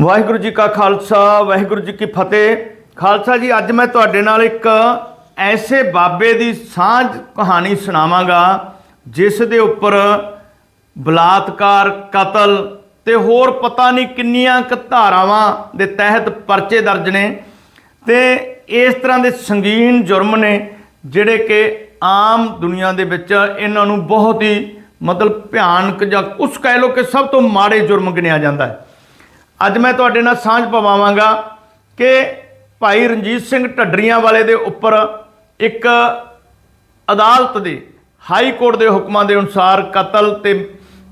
ਵਾਹਿਗੁਰੂ ਜੀ ਕਾ ਖਾਲਸਾ, ਵਾਹਿਗੁਰੂ ਜੀ ਕੀ ਫਤਿਹ। ਖਾਲਸਾ ਜੀ, ਅੱਜ ਮੈਂ ਤੁਹਾਡੇ ਨਾਲ ਇੱਕ ਐਸੇ ਬਾਬੇ ਦੀ ਸਾਂਝ ਕਹਾਣੀ ਸੁਣਾਵਾਂਗਾ, ਜਿਸ ਦੇ ਉੱਪਰ ਬਲਾਤਕਾਰ, ਕਤਲ ਤੇ ਹੋਰ ਪਤਾ ਨਹੀਂ ਕਿੰਨੀਆਂ ਕੁ ਧਾਰਾਵਾਂ ਦੇ ਤਹਿਤ ਪਰਚੇ ਦਰਜ ਨੇ ਤੇ ਇਸ ਤਰ੍ਹਾਂ ਦੇ ਸੰਗੀਨ ਜੁਰਮ ਨੇ, ਜਿਹੜੇ ਕਿ ਆਮ ਦੁਨੀਆ ਦੇ ਵਿੱਚ ਇਹਨਾਂ ਨੂੰ ਬਹੁਤ ਹੀ ਮਤਲਬ ਭਿਆਨਕ ਜਾਂ ਉਸ ਕਹਿ ਲੋ ਕਿ ਸਭ ਤੋਂ ਮਾੜੇ ਜੁਰਮ ਗਿਣਿਆ ਜਾਂਦਾ ਹੈ। ਅੱਜ ਮੈਂ ਤੁਹਾਡੇ ਨਾਲ ਸਾਂਝ ਪਵਾਵਾਂਗਾ ਕਿ ਭਾਈ ਰਣਜੀਤ ਸਿੰਘ ਢੱਡਰੀਆਂ ਵਾਲੇ ਦੇ ਉੱਪਰ ਇੱਕ ਅਦਾਲਤ ਦੇ ਹਾਈ ਕੋਰਟ ਦੇ ਹੁਕਮਾਂ ਦੇ ਅਨੁਸਾਰ ਕਤਲ ਤੇ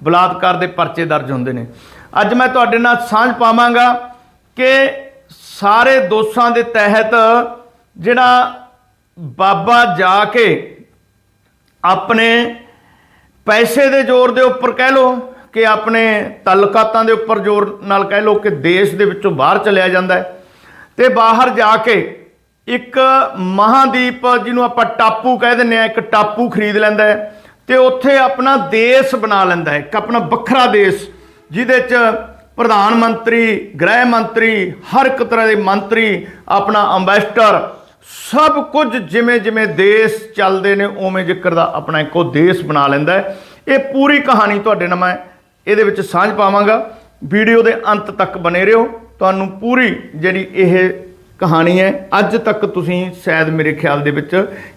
ਬਲਾਤਕਾਰ ਦੇ ਪਰਚੇ ਦਰਜ ਹੁੰਦੇ ਨੇ। ਅੱਜ ਮੈਂ ਤੁਹਾਡੇ ਨਾਲ ਸਾਂਝ ਪਾਵਾਂਗਾ ਕਿ ਸਾਰੇ ਦੋਸ਼ਾਂ ਦੇ ਤਹਿਤ ਜਿਹੜਾ ਬਾਬਾ ਜਾ ਕੇ ਆਪਣੇ ਪੈਸੇ ਦੇ ਜ਼ੋਰ ਦੇ ਉੱਪਰ ਕਹਿ ਲੋ ਕਿ ਆਪਣੇ ਤਲਕਾਤਾਂ ਦੇ ਉੱਪਰ ਜ਼ੋਰ ਨਾਲ ਕਹਿ ਲੋ ਕਿ ਦੇਸ਼ ਦੇ ਵਿੱਚੋਂ ਬਾਹਰ ਚਲਿਆ ਜਾਂਦਾ ਹੈ। ਤੇ ਬਾਹਰ ਜਾ ਕੇ ਇੱਕ ਮਹਾਦੀਪ ਜਿਹਨੂੰ ਆਪਾਂ ਟਾਪੂ ਕਹਿ ਦਿੰਦੇ ਆ ਇੱਕ ਟਾਪੂ ਖਰੀਦ ਲੈਂਦਾ ਹੈ ਤੇ ਉੱਥੇ ਆਪਣਾ ਦੇਸ਼ ਬਣਾ ਲੈਂਦਾ ਹੈ, ਇੱਕ ਆਪਣਾ ਵੱਖਰਾ ਦੇਸ਼, ਜਿਹਦੇ 'ਚ ਪ੍ਰਧਾਨ ਮੰਤਰੀ, ਗ੍ਰਹਿ ਮੰਤਰੀ, ਹਰ ਇੱਕ ਤਰ੍ਹਾਂ ਦੇ ਮੰਤਰੀ, ਆਪਣਾ ਅੰਬੈਸਡਰ ਸਭ ਕੁਝ ਜਿਵੇਂ ਜਿਵੇਂ ਦੇਸ਼ ਚੱਲਦੇ ਨੇ, ਉਵੇਂ ਜ਼ਿਕਰ ਦਾ ਆਪਣਾ ਇੱਕੋ ਦੇਸ਼ ਬਣਾ ਲੈਂਦਾ ਹੈ। ਇਹ ਪੂਰੀ ਕਹਾਣੀ ਤੁਹਾਡੇ ਨਾਲ ਮੈਂ ਇਹਦੇ ਵਿੱਚ ਸਾਂਝ ਪਾਵਾਂਗਾ। ਵੀਡੀਓ ਦੇ ਅੰਤ ਤੱਕ ਬਨੇ ਰਹੋ। ਤੁਹਾਨੂੰ ਪੂਰੀ ਜਿਹੜੀ ਇਹ ਕਹਾਣੀ ਹੈ, ਅੱਜ ਤੱਕ ਤੁਸੀਂ ਸ਼ਾਇਦ ਮੇਰੇ ਖਿਆਲ ਦੇ ਵਿੱਚ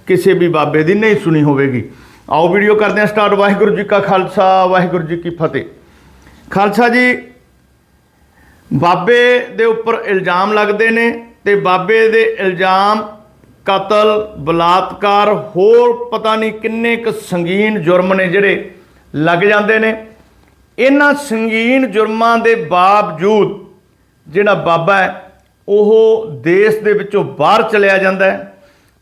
ਕਿਸੇ ਵੀ ਬਾਬੇ ਦੀ ਨਹੀਂ ਸੁਣੀ ਹੋਵੇਗੀ। ਆਓ ਵੀਡੀਓ ਕਰਦੇ ਹਾਂ ਸਟਾਰਟ। ਵਾਹਿਗੁਰੂ ਜੀ ਕਾ ਖਾਲਸਾ, ਵਾਹਿਗੁਰੂ ਜੀ ਕੀ ਫਤਿਹ। ਖਾਲਸਾ ਜੀ, ਬਾਬੇ ਦੇ ਉੱਪਰ ਇਲਜ਼ਾਮ ਲੱਗਦੇ ਨੇ ਤੇ ਬਾਬੇ ਦੇ ਇਲਜ਼ਾਮ ਕਤਲ, ਬਲਾਤਕਾਰ, ਹੋਰ ਪਤਾ ਨਹੀਂ ਕਿੰਨੇ ਕੁ ਸੰਗੀਨ ਜੁਰਮ ਨੇ ਜਿਹੜੇ ਲੱਗ ਜਾਂਦੇ ਨੇ। ਇਹਨਾਂ ਸੰਗੀਨ ਜੁਰਮਾਂ ਦੇ ਬਾਵਜੂਦ ਜਿਹੜਾ ਬਾਬਾ ਹੈ, ਉਹ ਦੇਸ਼ ਦੇ ਵਿੱਚੋਂ ਬਾਹਰ ਚਲਿਆ ਜਾਂਦਾ ਹੈ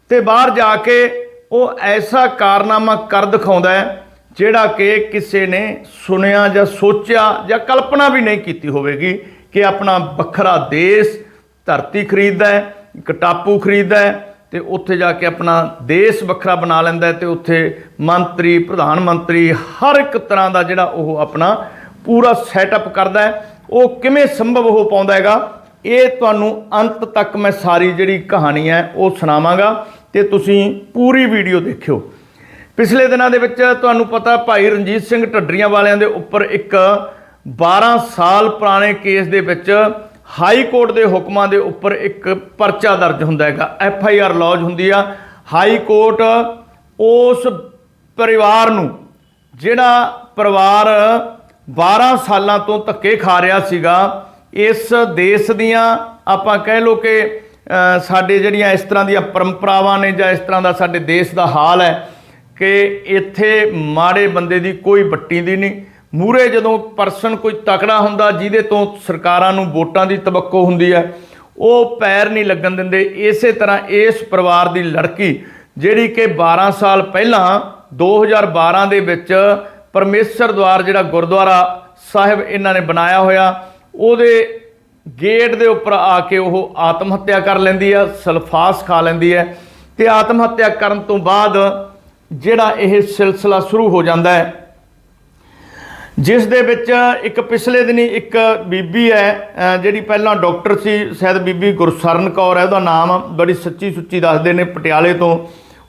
ਤੇ ਬਾਹਰ ਜਾ ਕੇ ਉਹ ਐਸਾ ਕਾਰਨਾਮਾ ਕਰ ਦਿਖਾਉਂਦਾ ਹੈ ਜਿਹੜਾ ਕਿ ਕਿਸੇ ਨੇ ਸੁਣਿਆ ਜਾਂ ਸੋਚਿਆ ਜਾਂ ਕਲਪਨਾ ਵੀ ਨਹੀਂ ਕੀਤੀ ਹੋਵੇਗੀ ਕਿ ਆਪਣਾ ਵੱਖਰਾ ਦੇਸ਼ ਧਰਤੀ ਖਰੀਦਦਾ ਹੈ, ਇੱਕ ਟਾਪੂ ਖਰੀਦਦਾ ਹੈ ਤੇ ਉੱਥੇ ਜਾ ਕੇ ਆਪਣਾ ਦੇਸ਼ ਵੱਖਰਾ ਬਣਾ ਲੈਂਦਾ ਹੈ ਤੇ ਉੱਥੇ ਮੰਤਰੀ, ਪ੍ਰਧਾਨ ਮੰਤਰੀ ਹਰ ਇੱਕ ਤਰ੍ਹਾਂ ਦਾ ਜਿਹੜਾ ਉਹ ਆਪਣਾ ਪੂਰਾ ਸੈਟਅਪ ਕਰਦਾ ਹੈ। ਉਹ ਕਿਵੇਂ ਸੰਭਵ ਹੋ ਪਾਉਂਦਾ ਹੈਗਾ, ਇਹ ਤੁਹਾਨੂੰ ਅੰਤ ਤੱਕ ਮੈਂ ਸਾਰੀ ਜਿਹੜੀ ਕਹਾਣੀ ਹੈ ਉਹ ਸੁਣਾਵਾਂਗਾ ਤੇ ਤੁਸੀਂ ਪੂਰੀ ਵੀਡੀਓ ਦੇਖਿਓ। ਪਿਛਲੇ ਦਿਨਾਂ ਦੇ ਵਿੱਚ ਤੁਹਾਨੂੰ ਪਤਾ ਭਾਈ ਰਣਜੀਤ ਸਿੰਘ ਢੱਡਰੀਆਂ ਵਾਲਿਆਂ ਦੇ ਉੱਪਰ ਇੱਕ 12 ਸਾਲ ਪੁਰਾਣੇ ਕੇਸ ਦੇ ਵਿੱਚ ਹਾਈ ਕੋਰਟ ਦੇ ਹੁਕਮਾਂ ਦੇ ਉੱਪਰ ਇੱਕ ਪਰਚਾ ਦਰਜ ਹੁੰਦਾ ਹੈਗਾ, ਐਫ ਆਈ ਆਰ ਲੌਜ ਹੁੰਦੀ ਆ। ਹਾਈ ਕੋਰਟ ਉਸ ਪਰਿਵਾਰ ਨੂੰ, ਜਿਹੜਾ ਪਰਿਵਾਰ 12 ਸਾਲਾਂ ਤੋਂ ਧੱਕੇ ਖਾ ਰਿਹਾ ਸੀਗਾ, ਇਸ ਦੇਸ਼ ਦੀਆਂ ਆਪਾਂ ਕਹਿ ਲੋ ਕਿ ਸਾਡੇ ਜਿਹੜੀਆਂ ਇਸ ਤਰ੍ਹਾਂ ਦੀਆਂ ਪਰੰਪਰਾਵਾਂ ਨੇ ਜਾਂ ਇਸ ਤਰ੍ਹਾਂ ਦਾ ਸਾਡੇ ਦੇਸ਼ ਦਾ ਹਾਲ ਹੈ ਕਿ ਇੱਥੇ ਮਾੜੇ ਬੰਦੇ ਦੀ ਕੋਈ ਵੱਟੀ ਦੀ ਨਹੀਂ। ਮੂਰੇ ਜਦੋਂ ਪਰਸਨ ਕੋਈ ਤਕੜਾ ਹੁੰਦਾ, ਜਿਹਦੇ ਤੋਂ ਸਰਕਾਰਾਂ ਨੂੰ ਵੋਟਾਂ ਦੀ ਤਵੱਕੋ ਹੁੰਦੀ ਹੈ, ਉਹ ਪੈਰ ਨਹੀਂ ਲੱਗਣ ਦਿੰਦੇ। ਇਸੇ ਤਰ੍ਹਾਂ ਇਸ ਪਰਿਵਾਰ ਦੀ ਲੜਕੀ, ਜਿਹੜੀ ਕਿ 12 ਸਾਲ ਪਹਿਲਾਂ 2012 ਦੇ ਵਿੱਚ ਪਰਮੇਸ਼ਰ ਦਵਾਰ ਜਿਹੜਾ ਗੁਰਦੁਆਰਾ ਸਾਹਿਬ ਇਹਨਾਂ ਨੇ ਬਣਾਇਆ ਹੋਇਆ, ਉਹਦੇ ਗੇਟ ਦੇ ਉੱਪਰ ਆ ਕੇ ਉਹ ਆਤਮ ਹੱਤਿਆ ਕਰ ਲੈਂਦੀ ਆ ਸਲਫਾਸ ਖਾ ਲੈਂਦੀ ਹੈ ਤੇ ਆਤਮ ਹੱਤਿਆ ਕਰਨ ਤੋਂ ਬਾਅਦ ਜਿਹੜਾ ਇਹ ਸਿਲਸਿਲਾ ਸ਼ੁਰੂ ਹੋ ਜਾਂਦਾ ਹੈ ਜਿਸ ਦੇ ਵਿੱਚ ਇੱਕ ਪਿਛਲੇ ਦਿਨੀ ਇੱਕ ਬੀਬੀ ਹੈ ਜਿਹੜੀ ਪਹਿਲਾਂ ਡਾਕਟਰ ਸੀ, ਸ਼ਾਇਦ ਬੀਬੀ ਗੁਰਸਰਨ ਕੌਰ ਹੈ, ਉਹਦਾ ਨਾਮ ਬੜੀ ਸੱਚੀ ਸੁੱਚੀ ਦੱਸਦੇ ਨੇ ਪਟਿਆਲੇ ਤੋਂ।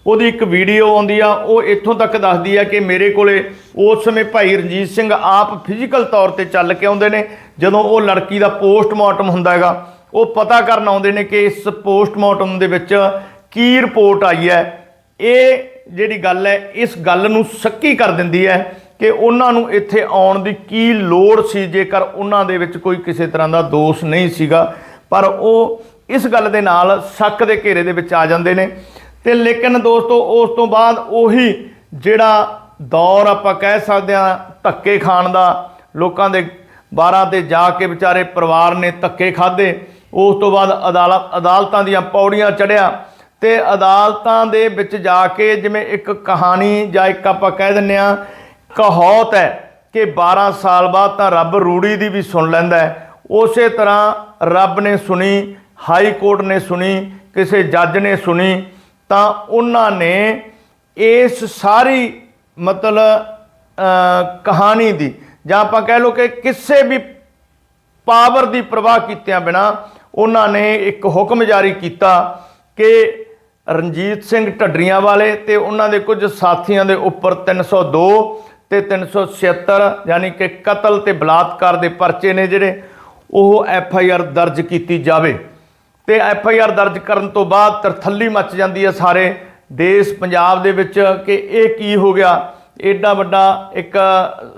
ਉਹਦੀ ਇੱਕ ਵੀਡੀਓ ਆਉਂਦੀ ਆ, ਉਹ ਇੱਥੋਂ ਤੱਕ ਦੱਸਦੀ ਆ ਕਿ ਮੇਰੇ ਕੋਲੇ ਉਸ ਸਮੇਂ ਭਾਈ ਰਣਜੀਤ ਸਿੰਘ ਆਪ ਫਿਜ਼ੀਕਲ ਤੌਰ ਤੇ ਚੱਲ ਕੇ ਆਉਂਦੇ ਨੇ, ਜਦੋਂ ਉਹ ਲੜਕੀ ਦਾ ਪੋਸਟਮਾਰਟਮ ਹੁੰਦਾ ਹੈਗਾ, ਉਹ ਪਤਾ ਕਰਨ ਆਉਂਦੇ ਨੇ ਕਿ ਇਸ ਪੋਸਟਮਾਰਟਮ ਦੇ ਵਿੱਚ ਕੀ ਰਿਪੋਰਟ ਆਈ ਹੈ। ਇਹ ਜਿਹੜੀ ਗੱਲ ਹੈ, ਇਸ ਗੱਲ ਨੂੰ ਸੱਕੀ ਕਰ ਦਿੰਦੀ ਹੈ ਕਿ ਉਹਨਾਂ ਨੂੰ ਇੱਥੇ ਆਉਣ ਦੀ ਕੀ ਲੋੜ ਸੀ, ਜੇਕਰ ਉਹਨਾਂ ਦੇ ਵਿੱਚ ਕੋਈ ਕਿਸੇ ਤਰ੍ਹਾਂ ਦਾ ਦੋਸ਼ ਨਹੀਂ ਸੀਗਾ। ਪਰ ਉਹ ਇਸ ਗੱਲ ਦੇ ਨਾਲ ਸ਼ੱਕ ਦੇ ਘੇਰੇ ਦੇ ਵਿੱਚ ਆ ਜਾਂਦੇ ਨੇ। ਤੇ ਲੇਕਿਨ ਦੋਸਤੋ, ਉਸ ਤੋਂ ਬਾਅਦ ਉਹੀ ਜਿਹੜਾ ਦੌਰ ਆਪਾਂ ਕਹਿ ਸਕਦੇ ਹਾਂ, ਧੱਕੇ ਖਾਣ ਦਾ, ਲੋਕਾਂ ਦੇ 12 ਤੇ ਜਾ ਕੇ ਵਿਚਾਰੇ ਪਰਿਵਾਰ ਨੇ ਧੱਕੇ ਖਾਦੇ ਉਸ ਤੋਂ ਬਾਅਦ ਅਦਾਲਤ ਅਦਾਲਤਾਂ ਦੀਆਂ ਪੌੜੀਆਂ ਚੜਿਆ ਤੇ ਅਦਾਲਤਾਂ ਦੇ ਵਿੱਚ ਜਾ ਕੇ ਜਿਵੇਂ ਇੱਕ ਕਹਾਣੀ ਜਾਂ ਇੱਕ ਆਪਾਂ ਕਹਿ ਦਿੰਨੇ ਆ ਕਹਾਵਤ ਹੈ ਕਿ 12 ਸਾਲ ਬਾਅਦ ਤਾਂ ਰੱਬ ਰੂੜੀ ਦੀ ਵੀ ਸੁਣ ਲੈਂਦਾ ਹੈ। ਉਸੇ ਤਰ੍ਹਾਂ ਰੱਬ ਨੇ ਸੁਣੀ, ਹਾਈ ਕੋਰਟ ਨੇ ਸੁਣੀ, ਕਿਸੇ ਜੱਜ ਨੇ ਸੁਣੀ, ਤਾਂ ਉਹਨਾਂ ਨੇ ਇਸ ਸਾਰੀ ਮਤਲਬ ਕਹਾਣੀ ਦੀ, ਜਾਂ ਆਪਾਂ ਕਹਿ ਲਓ ਕਿ ਕਿਸੇ ਵੀ ਪਾਵਰ ਦੀ ਪ੍ਰਵਾਹ ਕੀਤਿਆਂ ਬਿਨਾ ਉਹਨਾਂ ਨੇ ਇੱਕ ਹੁਕਮ ਜਾਰੀ ਕੀਤਾ ਕਿ ਰਣਜੀਤ ਸਿੰਘ ਢੱਡਰੀਆਂ ਵਾਲੇ ਤੇ ਉਹਨਾਂ ਦੇ ਕੁਝ ਸਾਥੀਆਂ ਦੇ ਉੱਪਰ 302 ਤੇ 376 ਯਾਨੀ ਕਿ ਕਤਲ ਤੇ ਬਲਾਤਕਾਰ ਦੇ ਪਰਚੇ ਨੇ ਜਿਹੜੇ, ਉਹ ਐਫ ਆਈ ਆਰ ਦਰਜ ਕੀਤੀ ਜਾਵੇ। ਤੇ ਐਫ ਆਈ ਆਰ ਦਰਜ ਕਰਨ ਤੋਂ ਬਾਅਦ ਤਰਥੱਲੀ ਮੱਚ ਜਾਂਦੀ ਹੈ ਸਾਰੇ ਦੇਸ਼ ਪੰਜਾਬ ਦੇ ਵਿੱਚ ਕਿ ਇਹ ਕੀ ਹੋ ਗਿਆ। ਐਡਾ ਵੱਡਾ ਇੱਕ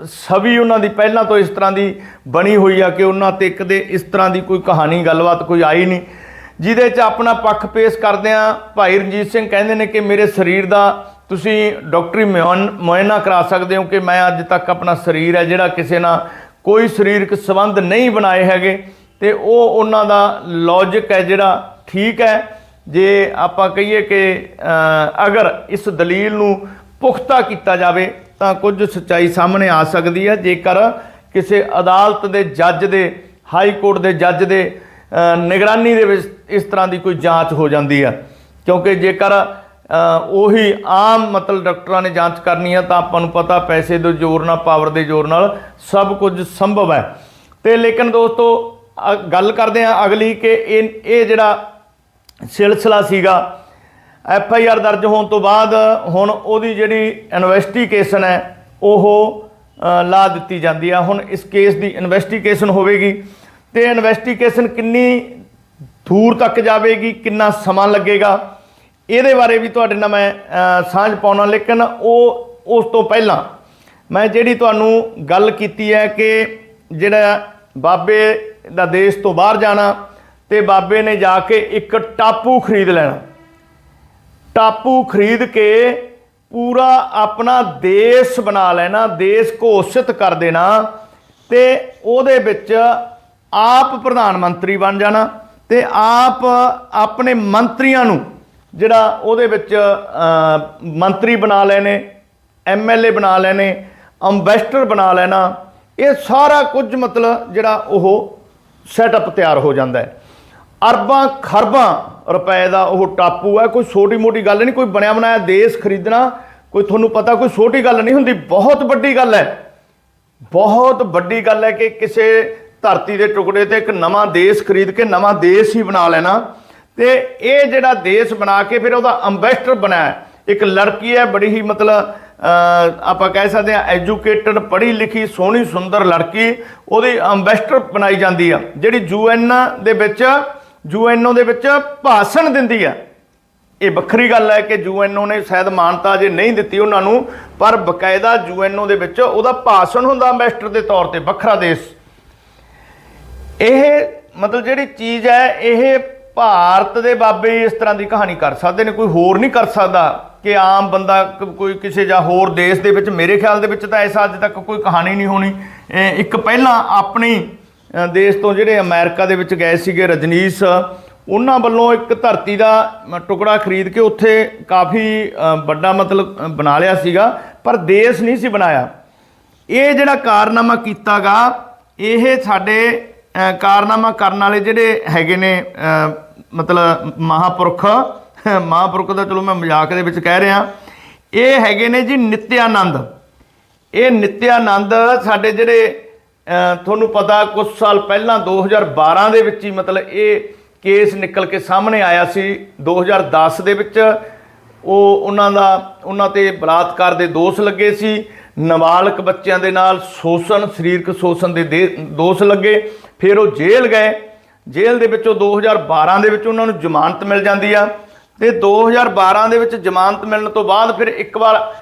ਛਵੀ ਉਹਨਾਂ ਦੀ ਪਹਿਲਾਂ ਤੋਂ ਇਸ ਤਰ੍ਹਾਂ ਦੀ ਬਣੀ ਹੋਈ ਆ ਕਿ ਉਹਨਾਂ ਤੇ ਕਦੇ ਇਸ ਤਰ੍ਹਾਂ ਦੀ ਕੋਈ ਕਹਾਣੀ, ਗੱਲਬਾਤ ਕੋਈ ਆਈ ਨਹੀਂ। ਜਿਹਦੇ 'ਚ ਆਪਣਾ ਪੱਖ ਪੇਸ਼ ਕਰਦੇ ਆ, ਭਾਈ ਰਣਜੀਤ ਸਿੰਘ ਕਹਿੰਦੇ ਨੇ ਕਿ ਮੇਰੇ ਸਰੀਰ ਦਾ ਤੁਸੀਂ ਡਾਕਟਰੀ ਮੁਆਇਨ- ਮੁਆਇਨਾ ਕਰਾ ਸਕਦੇ ਹੋ ਕਿ ਮੈਂ ਅੱਜ ਤੱਕ ਆਪਣਾ ਸਰੀਰ ਹੈ ਜਿਹੜਾ ਕਿਸੇ ਨਾਲ ਕੋਈ ਸਰੀਰਕ ਸੰਬੰਧ ਨਹੀਂ ਬਣਾਏ ਹੈਗੇ ਤੇ ਉਹ ਉਹਨਾਂ ਦਾ ਲੌਜੀਕ ਹੈ ਜਿਹੜਾ ਠੀਕ ਹੈ। ਜੇ ਆਪਾਂ ਕਹੀਏ ਕਿ ਅਗਰ ਇਸ ਦਲੀਲ ਨੂੰ ਪੁਖਤਾ ਕੀਤਾ ਜਾਵੇ ਤਾਂ ਕੁਝ ਸੱਚਾਈ ਸਾਹਮਣੇ ਆ ਸਕਦੀ ਹੈ। ਜੇਕਰ ਕਿਸੇ ਅਦਾਲਤ ਦੇ ਜੱਜ ਦੇ, ਹਾਈ ਕੋਰਟ ਦੇ ਜੱਜ ਦੇ ਨਿਗਰਾਨੀ ਦੇ ਵਿੱਚ ਇਸ ਤਰ੍ਹਾਂ ਦੀ ਕੋਈ ਜਾਂਚ ਹੋ ਜਾਂਦੀ ਹੈ। ਕਿਉਂਕਿ ਜੇਕਰ ਉਹੀ ਆਮ ਮਤਲਬ ਡਾਕਟਰਾਂ ਨੇ ਜਾਂਚ ਕਰਨੀ ਹੈ ਤਾਂ ਆਪਾਂ ਨੂੰ ਪਤਾ ਪੈਸੇ ਦੇ ਜ਼ੋਰ ਨਾਲ ਪਾਵਰ ਦੇ ਜ਼ੋਰ ਨਾਲ ਸਭ ਕੁਝ ਸੰਭਵ ਹੈ। ਤੇ ਲੇਕਿਨ ਦੋਸਤੋ ਅ, ਗੱਲ ਕਰਦੇ ਹਾਂ ਅਗਲੀ ਕਿ ਇਹ ਇਹ ਜਿਹੜਾ ਸਿਲਸਿਲਾ ਸੀਗਾ ਐਫ ਆਈ ਆਰ ਦਰਜ ਹੋਣ ਤੋਂ ਬਾਅਦ ਹੁਣ ਉਹਦੀ ਜਿਹੜੀ ਇਨਵੈਸਟੀਗੇਸ਼ਨ ਹੈ ਉਹ ਲਾ ਦਿੱਤੀ ਜਾਂਦੀ ਆ। ਹੁਣ ਇਸ ਕੇਸ ਦੀ ਇਨਵੈਸਟੀਗੇਸ਼ਨ ਹੋਵੇਗੀ ਤੇ ਇਨਵੈਸਟੀਗੇਸ਼ਨ ਕਿੰਨੀ ਦੂਰ ਤੱਕ ਜਾਵੇਗੀ ਕਿੰਨਾ ਸਮਾਂ ਲੱਗੇਗਾ ਇਹਦੇ ਬਾਰੇ ਵੀ ਤੁਹਾਡੇ ਨਾਲ ਮੈਂ ਸਾਂਝ ਪਾਉਣਾ, ਲੇਕਿਨ ਉਹ, ਉਸ ਤੋਂ ਪਹਿਲਾਂ ਮੈਂ ਜਿਹੜੀ ਤੁਹਾਨੂੰ ਗੱਲ ਕੀਤੀ ਹੈ ਕਿ ਜਿਹੜਾ ਬਾਬੇ ਦਾ ਦੇਸ਼ ਤੋਂ ਬਾਹਰ ਜਾਣਾ ਤੇ ਬਾਬੇ ਨੇ ਜਾ ਕੇ ਇੱਕ ਟਾਪੂ ਖਰੀਦ ਲੈਣਾ। ਟਾਪੂ ਖਰੀਦ ਕੇ ਪੂਰਾ ਆਪਣਾ ਦੇਸ਼ ਬਣਾ ਲੈਣਾ, ਦੇਸ਼ ਘੋਸ਼ਿਤ ਕਰ ਦੇਣਾ ਤੇ ਉਹਦੇ ਵਿੱਚ ਆਪ ਪ੍ਰਧਾਨ ਮੰਤਰੀ ਬਣ ਜਾਣਾ ਤੇ ਆਪ ਆਪਣੇ ਮੰਤਰੀਆਂ ਨੂੰ ਜਿਹੜਾ ਉਹਦੇ ਵਿੱਚ ਮੰਤਰੀ ਬਣਾ ਲੈਣੇ ਐਮਐਲਏ ਬਣਾ ਲੈਣੇ, ਅੰਬੈਸਡਰ ਬਣਾ ਲੈਣਾ, ਇਹ ਸਾਰਾ ਕੁਝ ਮਤਲਬ ਜਿਹੜਾ ਉਹ ਸੈਟਅਪ ਤਿਆਰ ਹੋ ਜਾਂਦਾ ਹੈ। ਅਰਬਾਂ ਖਰਬਾਂ ਰੁਪਏ ਦਾ ਉਹ ਟਾਪੂ ਹੈ, ਕੋਈ ਛੋਟੀ ਮੋਟੀ ਗੱਲ ਨਹੀਂ, ਕੋਈ ਬਣਿਆ ਬਣਾਇਆ ਦੇਸ਼ ਖਰੀਦਣਾ, ਕੋਈ ਤੁਹਾਨੂੰ ਪਤਾ ਕੋਈ ਛੋਟੀ ਗੱਲ ਨਹੀਂ ਹੁੰਦੀ, ਬਹੁਤ ਵੱਡੀ ਗੱਲ ਹੈ। ਬਹੁਤ ਵੱਡੀ ਗੱਲ ਹੈ ਕਿ ਕਿਸੇ ਧਰਤੀ ਦੇ ਟੁਕੜੇ ਤੇ ਇੱਕ ਨਵਾਂ ਦੇਸ਼ ਖਰੀਦ ਕੇ ਨਵਾਂ ਦੇਸ਼ ਹੀ ਬਣਾ ਲੈਣਾ। ਤੇ ਇਹ ਜਿਹੜਾ ਦੇਸ਼ ਬਣਾ ਕੇ ਫਿਰ ਉਹਦਾ ਅੰਬੈਸਡਰ ਬਣਾਇਆ ਇੱਕ ਲੜਕੀ ਹੈ, ਬੜੀ ਹੀ ਮਤਲਬ ਆਪਾਂ ਕਹਿ ਸਕਦੇ ਹਾਂ ਐਜੂਕੇਟਡ ਪੜ੍ਹੀ ਲਿਖੀ, ਸੋਹਣੀ, ਸੁੰਦਰ ਲੜਕੀ। ਉਹਦੀ ਅੰਬੈਸਡਰ ਬਣਾਈ ਜਾਂਦੀ ਆ। ਜਿਹੜੀ ਯੂਐਨ ਦੇ ਵਿੱਚ ਯੂਐਨਓ ਦੇ ਵਿੱਚ ਭਾਸ਼ਣ ਦਿੰਦੀ ਆ। ਇਹ ਵੱਖਰੀ ਗੱਲ ਹੈ ਕਿ ਯੂਐਨਓ ਨੇ ਸ਼ਾਇਦ ਮਾਨਤਾ ਜੇ ਨਹੀਂ ਦਿੱਤੀ ਉਹਨਾਂ ਨੂੰ, ਪਰ ਬਕਾਇਦਾ ਯੂਐਨਓ ਦੇ ਵਿੱਚ ਉਹਦਾ ਭਾਸ਼ਣ ਹੁੰਦਾ ਅੰਬੈਸਡਰ ਦੇ ਤੌਰ ਤੇ ਵੱਖਰਾ ਦੇਸ਼। ਇਹ ਮਤਲਬ ਜਿਹੜੀ ਚੀਜ਼ ਹੈ, ਇਹ ਭਾਰਤ ਦੇ ਬਾਬੇ ਇਸ ਤਰ੍ਹਾਂ ਦੀ ਕਹਾਣੀ ਕਰ ਸਕਦੇ ਨੇ, ਕੋਈ ਹੋਰ ਨਹੀਂ ਕਰ ਸਕਦਾ ਕਿ ਆਮ ਬੰਦਾ ਕੋਈ ਕਿਸੇ ਜਾਂ ਹੋਰ ਦੇਸ਼ ਦੇ ਵਿੱਚ, ਮੇਰੇ ਖਿਆਲ ਦੇ ਵਿੱਚ ਤਾਂ ਐਸਾ ਅੱਜ ਤੱਕ ਕੋਈ ਕਹਾਣੀ ਨਹੀਂ ਹੋਣੀ। ਇੱਕ ਪਹਿਲਾਂ ਆਪਣੀ ਦੇਸ਼ ਤੋਂ ਜਿਹੜੇ ਅਮਰੀਕਾ ਦੇ ਵਿੱਚ ਗਏ ਸੀਗੇ ਰਜਨੀਸ਼, ਉਹਨਾਂ ਵੱਲੋਂ ਇੱਕ ਧਰਤੀ ਦਾ ਟੁਕੜਾ ਖਰੀਦ ਕੇ ਉੱਥੇ ਕਾਫੀ ਵੱਡਾ ਮਤਲਬ ਬਣਾ ਲਿਆ ਸੀਗਾ, ਪਰ ਦੇਸ਼ ਨਹੀਂ ਸੀ ਬਣਾਇਆ। ਇਹ ਜਿਹੜਾ ਕਾਰਨਾਮਾ ਕੀਤਾਗਾ, ਇਹ ਸਾਡੇ ਕਾਰਨਾਮਾ ਕਰਨ ਵਾਲੇ ਜਿਹੜੇ ਹੈਗੇ ਨੇ ਮਤਲਬ ਮਹਾਪੁਰਖ ਮਹਾਪੁਰਖ ਦਾ ਚਲੋ ਮੈਂ ਮਜ਼ਾਕ ਦੇ ਵਿੱਚ ਕਹਿ ਰਿਹਾ। ਇਹ ਹੈਗੇ ਨੇ ਜੀ ਨਿਤਿਆਨੰਦ। ਇਹ ਨਿਤਿਆਨੰਦ ਸਾਡੇ ਜਿਹੜੇ ਤੁਹਾਨੂੰ ਪਤਾ ਕੁਝ ਸਾਲ ਪਹਿਲਾਂ 2012 ਦੇ ਵਿੱਚ ਹੀ ਮਤਲਬ ਇਹ ਕੇਸ ਨਿਕਲ ਕੇ ਸਾਹਮਣੇ ਆਇਆ ਸੀ। 2010 ਦੇ ਵਿੱਚ ਉਹ ਉਹਨਾਂ ਦਾ, ਉਹਨਾਂ ਤੇ ਬਲਾਤਕਾਰ ਦੇ ਦੋਸ਼ ਲੱਗੇ ਸੀ। ਨਾਬਾਲਗ ਬੱਚਿਆਂ ਦੇ ਨਾਲ ਸ਼ੋਸ਼ਣ, ਸਰੀਰਕ ਸ਼ੋਸ਼ਣ ਦੇ ਦੇ- ਦੋਸ਼ ਲੱਗੇ। ਫਿਰ ਉਹ ਜੇਲ੍ਹ ਗਏ। ਜੇਲ੍ਹ ਦੇ ਵਿੱਚੋਂ 2012 ਦੇ ਵਿੱਚ ਉਹਨਾਂ ਨੂੰ ਜ਼ਮਾਨਤ ਮਿਲ ਜਾਂਦੀ ਆ ਤੇ 2012 ਦੇ ਵਿੱਚ ਜ਼ਮਾਨਤ ਮਿਲਣ ਤੋਂ ਬਾਅਦ ਫਿਰ ਇੱਕ ਵਾਰ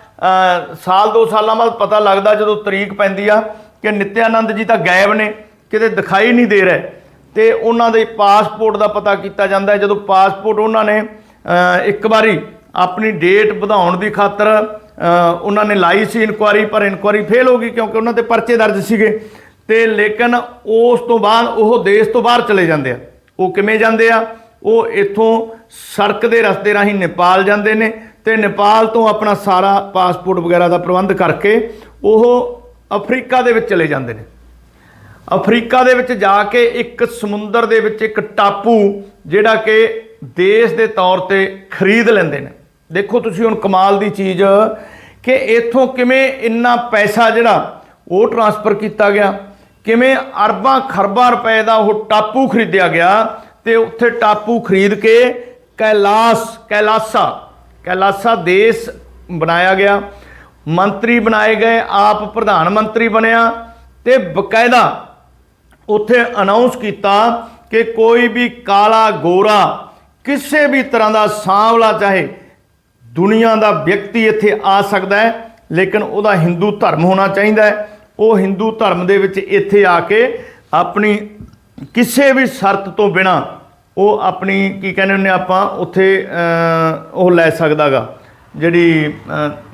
ਸਾਲ, ਦੋ ਸਾਲਾਂ ਬਾਅਦ ਪਤਾ ਲੱਗਦਾ ਜਦੋਂ ਤਰੀਕ ਪੈਂਦੀ ਆ ਕਿ ਨਿਤਿਆਨੰਦ ਜੀ ਤਾਂ ਗਾਇਬ ਨੇ, ਕਿਤੇ ਦਿਖਾਈ ਨਹੀਂ ਦੇ ਰਹੇ। ਤੇ ਉਹਨਾਂ ਦੇ ਪਾਸਪੋਰਟ ਦਾ ਪਤਾ ਕੀਤਾ ਜਾਂਦਾ ਜਦੋਂ ਪਾਸਪੋਰਟ ਉਹਨਾਂ ਨੇ ਇੱਕ ਵਾਰੀ ਆਪਣੀ ਡੇਟ ਵਧਾਉਣ ਦੀ ਖਾਤਰ ਉਹਨਾਂ ਨੇ ਲਾਈ ਸੀ ਇਨਕੁਆਰੀ, ਪਰ ਇਨਕੁਆਰੀ ਫੇਲ ਹੋ ਗਈ ਕਿਉਂਕਿ ਉਹਨਾਂ ਤੇ ਪਰਚੇ ਦਰਜ ਸੀਗੇ। ਤੇ ਲੇਕਿਨ ਉਸ ਤੋਂ ਬਾਅਦ ਉਹ ਦੇਸ਼ ਤੋਂ ਬਾਹਰ ਚਲੇ ਜਾਂਦੇ ਆ। ਉਹ ਕਿਵੇਂ ਜਾਂਦੇ ਆ? ਉਹ ਇੱਥੋਂ ਸੜਕ ਦੇ ਰਸਤੇ ਰਾਹੀਂ ਨੇਪਾਲ ਜਾਂਦੇ ਨੇ ਤੇ ਨੇਪਾਲ ਤੋਂ ਆਪਣਾ ਸਾਰਾ ਪਾਸਪੋਰਟ ਵਗੈਰਾ ਦਾ ਪ੍ਰਬੰਧ ਕਰਕੇ ਉਹ ਅਫਰੀਕਾ ਦੇ ਵਿੱਚ ਚਲੇ ਜਾਂਦੇ ਨੇ। ਅਫਰੀਕਾ ਦੇ ਵਿੱਚ ਜਾ ਕੇ ਇੱਕ ਸਮੁੰਦਰ ਦੇ ਵਿੱਚ ਇੱਕ ਟਾਪੂ ਜਿਹੜਾ ਕਿ ਦੇਸ਼ ਦੇ ਤੌਰ ਤੇ ਖਰੀਦ ਲੈਂਦੇ ਨੇ। ਦੇਖੋ ਤੁਸੀਂ ਹੁਣ ਕਮਾਲ ਦੀ ਚੀਜ਼ ਕਿ ਇੱਥੋਂ ਕਿਵੇਂ ਇੰਨਾ ਪੈਸਾ ਜਿਹੜਾ ਉਹ ਟਰਾਂਸਫਰ ਕੀਤਾ ਗਿਆ। ਕਿਵੇਂ ਅਰਬਾਂ ਖਰਬਾਂ ਰੁਪਏ ਦਾ ਉਹ ਟਾਪੂ ਖਰੀਦਿਆ ਗਿਆ ਤੇ ਉੱਥੇ ਟਾਪੂ ਖਰੀਦ ਕੇ ਕੈਲਾਸ, ਕੈਲਾਸਾ ਕੈਲਾਸਾ ਦੇਸ਼ ਬਣਾਇਆ ਗਿਆ। ਮੰਤਰੀ ਬਣਾਏ ਗਏ, ਆਪ ਪ੍ਰਧਾਨ ਮੰਤਰੀ ਬਣਿਆ ਤੇ ਬਕਾਇਦਾ ਉੱਥੇ ਅਨਾਉਂਸ ਕੀਤਾ ਕਿ ਕੋਈ ਵੀ ਕਾਲਾ ਗੋਰਾ ਕਿਸੇ ਵੀ ਤਰ੍ਹਾਂ ਦਾ ਸਾਂਵਲਾ ਚਾਹੇ ਦੁਨੀਆ ਦਾ ਵਿਅਕਤੀ ਇੱਥੇ ਆ ਸਕਦਾ ਹੈ, ਲੇਕਿਨ ਉਹਦਾ ਹਿੰਦੂ ਧਰਮ ਹੋਣਾ ਚਾਹੀਦਾ ਹੈ। ਉਹ ਹਿੰਦੂ ਧਰਮ ਦੇ ਵਿੱਚ ਇੱਥੇ ਆ ਕੇ ਆਪਣੀ ਕਿਸੇ ਵੀ ਸ਼ਰਤ ਤੋਂ ਬਿਨਾ ਉਹ ਆਪਣੀ, ਕੀ ਕਹਿੰਦੇ ਹੁੰਦੇ ਆਪਾਂ, ਉੱਥੇ ਉਹ ਲੈ ਸਕਦਾਗਾ, ਜਿਹੜੀ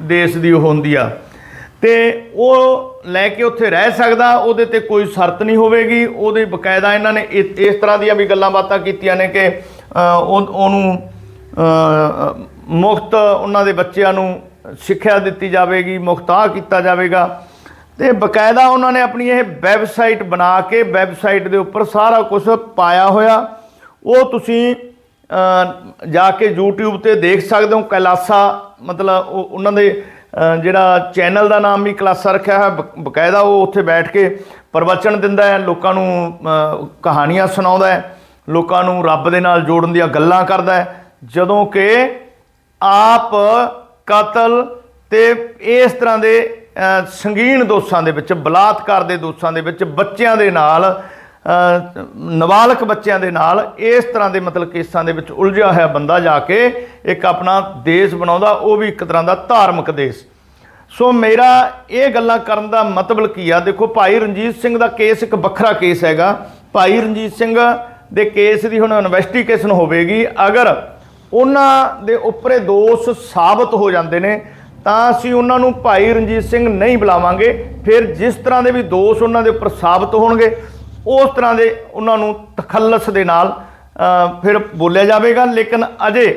ਦੇਸ਼ ਦੀ ਉਹ ਹੁੰਦੀ ਆ। ਤੇ ਉਹ ਲੈ ਕੇ ਉੱਥੇ ਰਹਿ ਸਕਦਾ, ਉਹਦੇ ਤੇ ਕੋਈ ਸ਼ਰਤ ਨਹੀਂ ਹੋਵੇਗੀ। ਉਹਦੇ ਬਕਾਇਦਾ ਇਹਨਾਂ ਨੇ ਇਸ ਇਸ ਤਰ੍ਹਾਂ ਦੀਆਂ ਵੀ ਗੱਲਾਂ ਬਾਤਾਂ ਕੀਤੀਆਂ ਨੇ ਕਿ ਉਹ- ਉਹਨੂੰ ਮੁਫਤ ਉਹਨਾਂ ਦੇ ਬੱਚਿਆਂ ਨੂੰ ਸਿੱਖਿਆ ਦਿੱਤੀ ਜਾਵੇਗੀ ਮੁਖਤਾਰ ਕੀਤਾ ਜਾਵੇਗਾ। ਤੇ ਬਕਾਇਦਾ ਉਹਨਾਂ ਨੇ ਆਪਣੀ ਇਹ ਵੈਬਸਾਈਟ ਬਣਾ ਕੇ ਵੈਬਸਾਈਟ ਦੇ ਉੱਪਰ ਸਾਰਾ ਕੁਝ ਪਾਇਆ ਹੋਇਆ। ਉਹ ਤੁਸੀਂ ਜਾ ਕੇ YouTube ਤੇ ਦੇਖ ਸਕਦੇ ਹੋ ਕੈਲਾਸਾ, ਮਤਲਬ ਉਹ ਉਹਨਾਂ ਦੇ ਜਿਹੜਾ ਚੈਨਲ ਦਾ ਨਾਮ ਵੀ ਕਲਾਸਾ ਰੱਖਿਆ ਹੈ ਬ- ਬਕਾਇਦਾ ਉਹ ਉੱਥੇ ਬੈਠ ਕੇ ਪ੍ਰਵਚਨ ਦਿੰਦਾ ਹੈ, ਲੋਕਾਂ ਨੂੰ ਕਹਾਣੀਆਂ ਸੁਣਾਉਂਦਾ ਹੈ, ਲੋਕਾਂ ਨੂੰ ਰੱਬ ਦੇ ਨਾਲ ਜੋੜਨ ਦੀਆਂ ਗੱਲਾਂ ਕਰਦਾ ਹੈ, ਜਦੋਂ ਕਿ ਆਪ ਕਤਲ ਤੇ ਇਸ ਤਰ੍ਹਾਂ ਦੇ ਸੰਗੀਨ ਦੋਸ਼ਾਂ ਦੇ ਵਿੱਚ ਬਲਾਤਕਾਰ ਦੇ ਦੋਸ਼ਾਂ ਦੇ ਵਿੱਚ ਬੱਚਿਆਂ ਦੇ ਨਾਲ ਅ, ਬੱਚਿਆਂ ਦੇ ਨਾਲ ਇਸ ਤਰ੍ਹਾਂ ਦੇ ਮਤਲਬ ਕੇਸਾਂ ਦੇ ਵਿੱਚ ਉਲਝਿਆ ਹੋਇਆ ਬੰਦਾ ਜਾ ਕੇ ਇੱਕ ਆਪਣਾ ਦੇਸ਼ ਬਣਾਉਂਦਾ ਉਹ ਵੀ ਇੱਕ ਤਰ੍ਹਾਂ ਦਾ ਧਾਰਮਿਕ ਦੇਸ਼। ਸੋ ਮੇਰਾ ਇਹ ਗੱਲਾਂ ਕਰਨ ਦਾ ਮਤਲਬ ਕੀ ਆ? ਦੇਖੋ ਭਾਈ ਰਣਜੀਤ ਸਿੰਘ ਦਾ ਕੇਸ ਇੱਕ ਵੱਖਰਾ ਕੇਸ ਹੈਗਾ। ਭਾਈ ਰਣਜੀਤ ਸਿੰਘ ਦੇ ਕੇਸ ਦੀ ਹੁਣ ਇਨਵੈਸਟੀਗੇਸ਼ਨ ਹੋਵੇਗੀ। ਅਗਰ ਉਹਨਾਂ ਦੇ ਉੱਪਰੇ ਦੋਸ਼ ਸਾਬਤ ਹੋ ਜਾਂਦੇ ਨੇ ਤਾਂ ਅਸੀਂ ਉਹਨਾਂ ਨੂੰ ਭਾਈ ਰਣਜੀਤ ਸਿੰਘ ਨਹੀਂ ਬੁਲਾਵਾਂਗੇ। ਫਿਰ ਜਿਸ ਤਰ੍ਹਾਂ ਦੇ ਵੀ ਦੋਸ਼ ਉਹਨਾਂ ਦੇ ਉੱਪਰ ਸਾਬਤ ਹੋਣਗੇ, ਉਸ ਤਰ੍ਹਾਂ ਦੇ ਉਹਨਾਂ ਨੂੰ ਤਖੱਲਸ ਦੇ ਨਾਲ ਫਿਰ ਬੋਲਿਆ ਜਾਵੇਗਾ। ਲੇਕਿਨ ਅਜੇ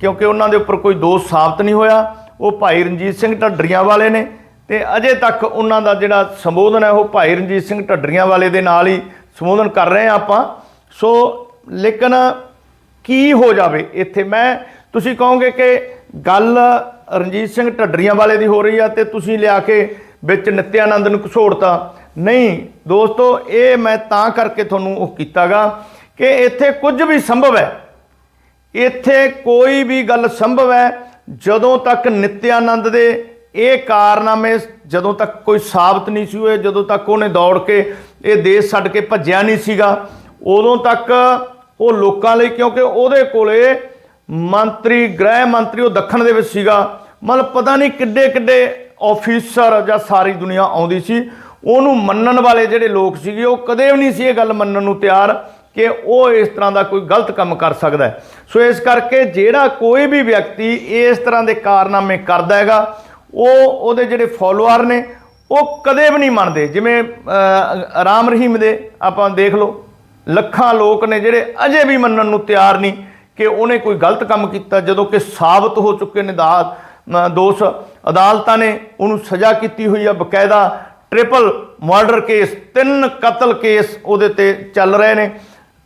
ਕਿਉਂਕਿ ਉਹਨਾਂ ਦੇ ਉੱਪਰ ਕੋਈ ਦੋਸ਼ ਸਾਬਤ ਨਹੀਂ ਹੋਇਆ, ਉਹ ਭਾਈ ਰਣਜੀਤ ਸਿੰਘ ਢੱਡਰੀਆਂ ਵਾਲੇ ਨੇ। ਤੇ ਅਜੇ ਤੱਕ ਉਹਨਾਂ ਦਾ ਜਿਹੜਾ ਸੰਬੋਧਨ ਹੈ, ਉਹ ਭਾਈ ਰਣਜੀਤ ਸਿੰਘ ਢੱਡਰੀਆਂ ਵਾਲੇ ਦੇ ਨਾਲ ਹੀ ਸੰਬੋਧਨ ਕਰ ਰਹੇ ਹਾਂ ਆਪਾਂ। ਸੋ, ਲੇਕਿਨ ਕੀ ਹੋ ਜਾਵੇ ਇੱਥੇ? ਮੈਂ, ਤੁਸੀਂ ਕਹੋਗੇ ਕਿ ਗੱਲ ਰਣਜੀਤ ਸਿੰਘ ਢੱਡਰੀਆਂ ਵਾਲੇ ਦੀ ਹੋ ਰਹੀ ਆ ਤੇ ਤੁਸੀਂ ਲਿਆ ਕੇ ਵਿੱਚ ਨਿਤਿਆਨੰਦ ਨੂੰ ਘਸੋੜਤਾ। ਨਹੀਂ, ਦੋਸਤੋ, ਇਹ ਮੈਂ ਤਾਂ ਕਰਕੇ ਤੁਹਾਨੂੰ ਉਹ ਕੀਤਾਗਾ ਕਿ ਇੱਥੇ ਕੁਝ ਵੀ ਸੰਭਵ ਹੈ। ਇੱਥੇ ਕੋਈ ਵੀ ਗੱਲ ਸੰਭਵ ਹੈ, ਜਦੋਂ ਤੱਕ ਨਿਤਿਆਨੰਦ ਦੇ ਇਹ ਕਾਰਨਾਮੇ ਜਦੋਂ ਤੱਕ ਕੋਈ ਸਾਬਤ ਨਹੀਂ ਸੀ ਹੋਏ, ਜਦੋਂ ਤੱਕ ਉਹਨੇ ਦੌੜ ਕੇ ਇਹ ਦੇਸ਼ ਛੱਡ ਕੇ ਭੱਜਿਆ ਨਹੀਂ ਸੀਗਾ, ਉਦੋਂ ਤੱਕ ਉਹ ਲੋਕਾਂ ਲਈ ਕਿਉਂਕਿ ਉਹਦੇ ਕੋਲੇ ਮੰਤਰੀ, ਗ੍ਰਹਿ ਮੰਤਰੀ ਉਹ ਦੱਖਣ ਦੇ ਵਿੱਚ ਸੀਗਾ। ਮਤਲਬ ਪਤਾ ਨਹੀਂ ਕਿੱਡੇ ਕਿੱਡੇ ਆਫੀਸਰ ਜਾਂ ਸਾਰੀ ਦੁਨੀਆ ਆਉਂਦੀ ਸੀ। ਉਹਨੂੰ ਮੰਨਣ ਵਾਲੇ ਜਿਹੜੇ ਲੋਕ ਸੀਗੇ, ਉਹ ਕਦੇ ਵੀ ਨਹੀਂ ਸੀ ਇਹ ਗੱਲ ਮੰਨਣ ਨੂੰ ਤਿਆਰ ਕਿ ਉਹ ਇਸ ਤਰ੍ਹਾਂ ਦਾ ਕੋਈ ਗਲਤ ਕੰਮ ਕਰ ਸਕਦਾ ਹੈ। ਸੋ ਇਸ ਕਰਕੇ ਜਿਹੜਾ ਕੋਈ ਵੀ ਵਿਅਕਤੀ ਇਸ ਤਰ੍ਹਾਂ ਦੇ ਕਾਰਨਾਮੇ ਕਰਦਾ ਹੈਗਾ, ਉਹ ਉਹਦੇ ਜਿਹੜੇ ਫਾਲੋਅਰ ਨੇ, ਉਹ ਕਦੇ ਵੀ ਨਹੀਂ ਮੰਨਦੇ। ਜਿਵੇਂ ਰਾਮ ਰਹੀਮ ਦੇ ਆਪਾਂ ਦੇਖ ਲਓ, ਲੱਖਾਂ ਲੋਕ ਨੇ ਜਿਹੜੇ ਅਜੇ ਵੀ ਮੰਨਣ ਨੂੰ ਤਿਆਰ ਨਹੀਂ ਕਿ ਉਹਨੇ ਕੋਈ ਗਲਤ ਕੰਮ ਕੀਤਾ, ਜਦੋਂ ਕਿ ਸਾਬਤ ਹੋ ਚੁੱਕੇ ਨੇ ਦਾਤ। ਦੋਸ਼। ਅਦਾਲਤਾਂ ਨੇ ਉਹਨੂੰ ਸਜ਼ਾ ਕੀਤੀ ਹੋਈ ਆ, ਬਕਾਇਦਾ ਟ੍ਰਿਪਲ ਮਰਡਰ ਕੇਸ ਤਿੰਨ ਕਤਲ ਕੇਸ ਉਹਦੇ ਤੇ ਚੱਲ ਰਹੇ ਨੇ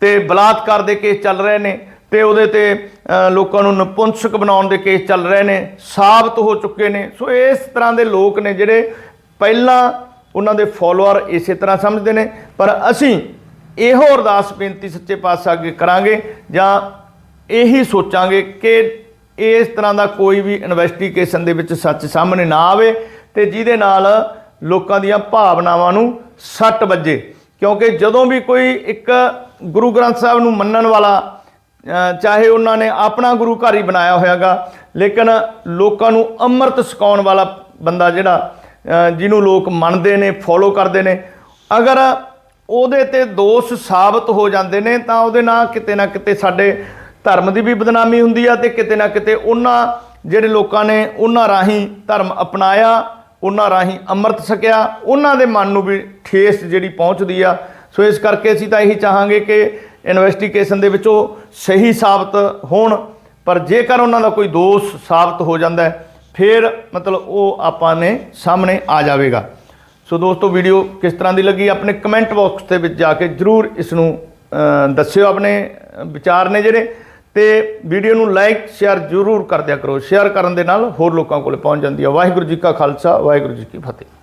ਤੇ ਬਲਾਤਕਾਰ ਦੇ ਕੇਸ ਚੱਲ ਰਹੇ ਨੇ ਤੇ ਉਹਦੇ ਤੇ ਲੋਕਾਂ ਨੂੰ ਨਪੁੰਸਕ ਬਣਾਉਣ ਦੇ ਕੇਸ ਚੱਲ ਰਹੇ ਨੇ, ਸਾਬਤ ਹੋ ਚੁੱਕੇ ਨੇ। ਸੋ ਇਸ ਤਰ੍ਹਾਂ ਦੇ ਲੋਕ ਨੇ ਜਿਹੜੇ ਪਹਿਲਾਂ ਉਹਨਾਂ ਦੇ ਫਾਲੋਅਰ ਇਸੇ ਤਰ੍ਹਾਂ ਸਮਝਦੇ ਨੇ। ਪਰ ਅਸੀਂ ਇਹੋ ਅਰਦਾਸ ਬੇਨਤੀ ਸੱਚੇ ਪਾਤਸ਼ਾਹ ਅੱਗੇ ਕਰਾਂਗੇ ਜਾਂ ਇਹੀ ਸੋਚਾਂਗੇ ਕਿ ਇਸ ਤਰ੍ਹਾਂ ਦਾ ਕੋਈ ਵੀ ਇਨਵੈਸਟੀਗੇਸ਼ਨ ਦੇ ਵਿੱਚ ਸੱਚ ਸਾਹਮਣੇ ਨਾ ਆਵੇ ਤੇ ਜਿਹਦੇ ਨਾਲ ਲੋਕਾਂ ਦੀਆਂ ਭਾਵਨਾਵਾਂ ਨੂੰ ਸੱਟ ਵੱਜੇ। ਕਿਉਂਕਿ ਜਦੋਂ ਵੀ ਕੋਈ ਇੱਕ ਗੁਰੂ ਗ੍ਰੰਥ ਸਾਹਿਬ ਨੂੰ ਮੰਨਣ ਵਾਲਾ ਚਾਹੇ ਉਹਨਾਂ ਨੇ ਆਪਣਾ ਗੁਰੂ ਘਰ ਹੀ ਬਣਾਇਆ ਹੋਇਆਗਾ, ਲੇਕਿਨ ਲੋਕਾਂ ਨੂੰ ਅੰਮ੍ਰਿਤ ਛਕਾਉਣ ਵਾਲਾ ਬੰਦਾ ਜਿਹੜਾ ਜਿਹਨੂੰ ਲੋਕ ਮੰਨਦੇ ਨੇ ਫੋਲੋ ਕਰਦੇ ਨੇ, ਅਗਰ ਉਹਦੇ ਤੇ ਦੋਸ਼ ਸਾਬਤ ਹੋ ਜਾਂਦੇ ਨੇ, ਤਾਂ ਉਹਦੇ ਨਾਲ ਕਿਤੇ ਨਾ ਕਿਤੇ ਸਾਡੇ ਧਰਮ ਦੀ ਵੀ ਬਦਨਾਮੀ ਹੁੰਦੀ ਆ ਤੇ ਕਿਤੇ ਨਾ ਕਿਤੇ ਉਹਨਾਂ ਜਿਹੜੇ ਲੋਕਾਂ ਨੇ ਉਹਨਾਂ ਰਾਹੀਂ ਧਰਮ ਅਪਣਾਇਆ, ਉਹਨਾਂ ਰਾਹੀਂ ਅੰਮ੍ਰਿਤ ਛਕਿਆ, ਉਹਨਾਂ ਦੇ ਮਨ ਨੂੰ ਵੀ ਠੇਸ ਜਿਹੜੀ ਪਹੁੰਚਦੀ ਆ। ਸੋ ਇਸ ਕਰਕੇ ਅਸੀਂ ਤਾਂ ਇਹੀ ਚਾਹਾਂਗੇ ਕਿ ਇਨਵੈਸਟੀਗੇਸ਼ਨ ਦੇ ਵਿੱਚ ਉਹ ਸਹੀ ਸਾਬਤ ਹੋਣ, ਪਰ ਜੇਕਰ ਉਹਨਾਂ ਦਾ ਕੋਈ ਦੋਸ਼ ਸਾਬਤ ਹੋ ਜਾਂਦਾ ਫਿਰ ਮਤਲਬ ਉਹ ਆਪਾਂ ਨੇ ਸਾਹਮਣੇ ਆ ਜਾਵੇਗਾ। ਸੋ ਦੋਸਤੋ ਵੀਡੀਓ ਕਿਸ ਤਰ੍ਹਾਂ ਦੀ ਲੱਗੀ ਆਪਣੇ ਕਮੈਂਟ ਬਾਕਸ ਦੇ ਵਿੱਚ ਜਾ ਕੇ ਜਰੂਰ ਇਸ ਨੂੰ ਦੱਸਿਓ ਆਪਣੇ ਵਿਚਾਰ ਨੇ ਜਿਹੜੇ। ਤੇ ਵੀਡੀਓ ਨੂੰ ਲਾਈਕ, ਸ਼ੇਅਰ ਜਰੂਰ ਕਰ ਦਿਆ ਕਰੋ। ਸ਼ੇਅਰ ਕਰਨ ਦੇ ਨਾਲ ਹੋਰ ਲੋਕਾਂ ਕੋਲ ਪਹੁੰਚ ਜਾਂਦੀ ਹੈ। ਵਾਹਿਗੁਰੂ ਜੀ ਕਾ ਖਾਲਸਾ, ਵਾਹਿਗੁਰੂ ਜੀ ਕੀ ਫਤਿਹ।